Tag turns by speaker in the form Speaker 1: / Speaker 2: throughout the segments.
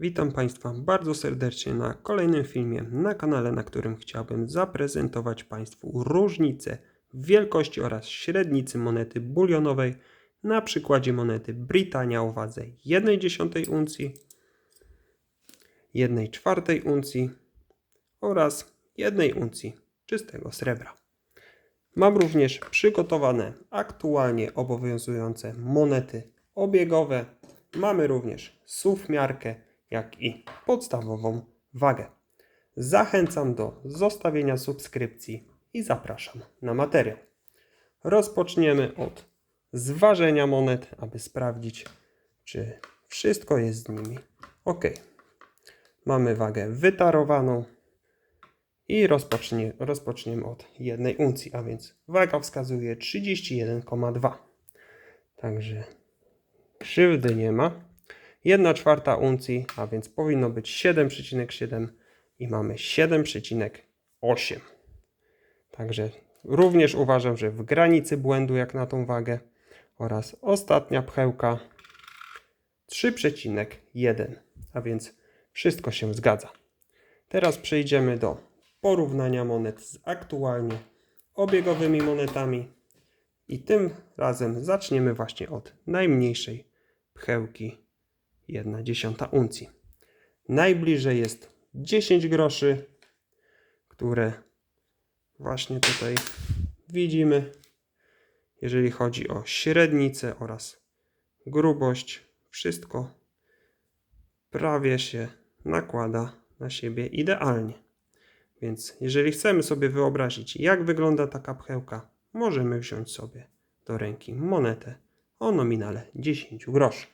Speaker 1: Witam Państwa bardzo serdecznie na kolejnym filmie na kanale, na którym chciałbym zaprezentować Państwu różnice wielkości oraz średnicy monety bulionowej na przykładzie monety Britannia o wadze 1,1 uncji, 1 czwartej uncji oraz 1 uncji czystego srebra. Mam również przygotowane aktualnie obowiązujące monety obiegowe. Mamy również suwmiarkę, jak i podstawową wagę. Zachęcam do zostawienia subskrypcji i zapraszam na materiał. Rozpoczniemy od zważenia monet, aby sprawdzić, czy wszystko jest z nimi ok. Mamy wagę wytarowaną i rozpocznie, rozpoczniemy od jednej uncji, a więc waga wskazuje 31,2. Także krzywdy nie ma. 1 czwarta uncji, a więc powinno być 7,7 i mamy 7,8. Także również uważam, że w granicy błędu jak na tą wagę. Oraz ostatnia pchełka 3,1, a więc wszystko się zgadza. Teraz przejdziemy do porównania monet z aktualnie obiegowymi monetami. I tym razem zaczniemy właśnie od najmniejszej pchełki 1,1 uncji. Najbliżej jest 10 groszy, które właśnie tutaj widzimy. Jeżeli chodzi o średnicę oraz grubość, wszystko prawie się nakłada na siebie idealnie. Więc jeżeli chcemy sobie wyobrazić, jak wygląda taka pchełka, możemy wziąć sobie do ręki monetę o nominale 10 groszy.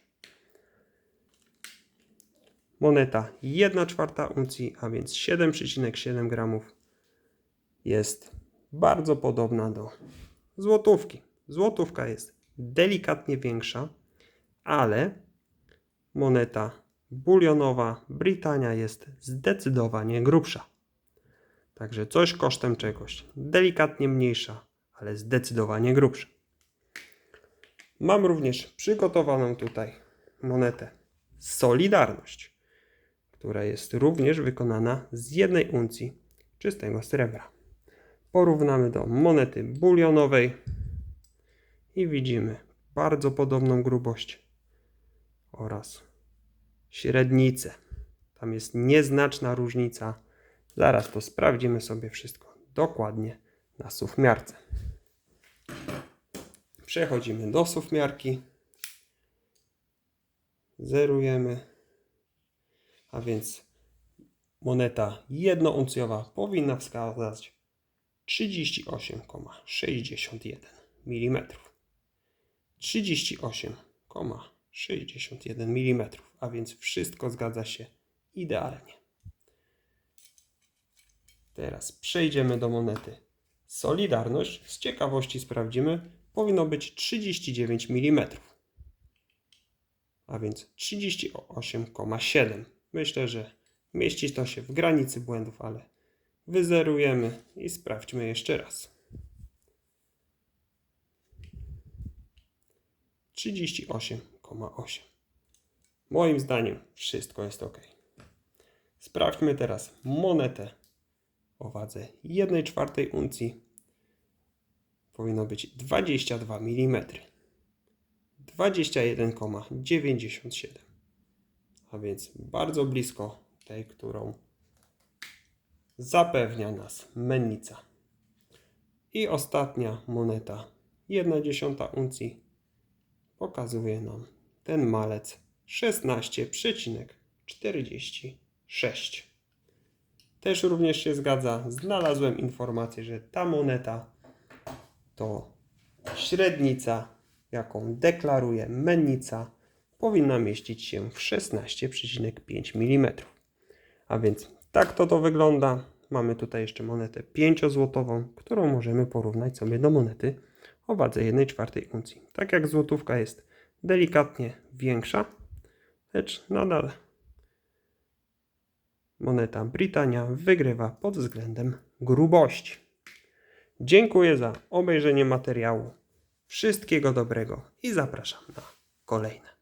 Speaker 1: Moneta 1 czwarta uncji, a więc 7,7 gramów, jest bardzo podobna do złotówki. Złotówka jest delikatnie większa, ale moneta bulionowa Britannia jest zdecydowanie grubsza. Także coś kosztem czegoś. Delikatnie mniejsza, ale zdecydowanie grubsza. Mam również przygotowaną tutaj monetę Solidarność, która jest również wykonana z jednej uncji czystego srebra. Porównamy do monety bulionowej i widzimy bardzo podobną grubość oraz średnicę. Tam jest nieznaczna różnica. Zaraz to sprawdzimy sobie wszystko dokładnie na suwmiarce. Przechodzimy do suwmiarki. Zerujemy. A więc moneta jednouncjowa powinna wskazać 38,61 mm. 38,61 mm, a więc wszystko zgadza się idealnie. Teraz przejdziemy do monety Solidarność. Z ciekawości sprawdzimy. Powinno być 39 mm. A więc 38,7. Myślę, że mieści to się w granicy błędów, ale wyzerujemy i sprawdźmy jeszcze raz. 38,8. Moim zdaniem wszystko jest ok. Sprawdźmy teraz monetę o wadze 1 czwartej uncji. Powinno być 22 mm. 21,97. A więc bardzo blisko tej, którą zapewnia nas mennica. I ostatnia moneta 1 dziesiąta uncji pokazuje nam ten malec 16,46. Też również się zgadza. Znalazłem informację, że ta moneta to średnica, jaką deklaruje mennica, powinna mieścić się w 16,5 mm. A więc tak to to wygląda. Mamy tutaj jeszcze monetę 5-złotową, którą możemy porównać sobie do monety o wadze 1,4 uncji. Tak jak złotówka jest delikatnie większa, lecz nadal moneta Britannia wygrywa pod względem grubości. Dziękuję za obejrzenie materiału. Wszystkiego dobrego i zapraszam na kolejne.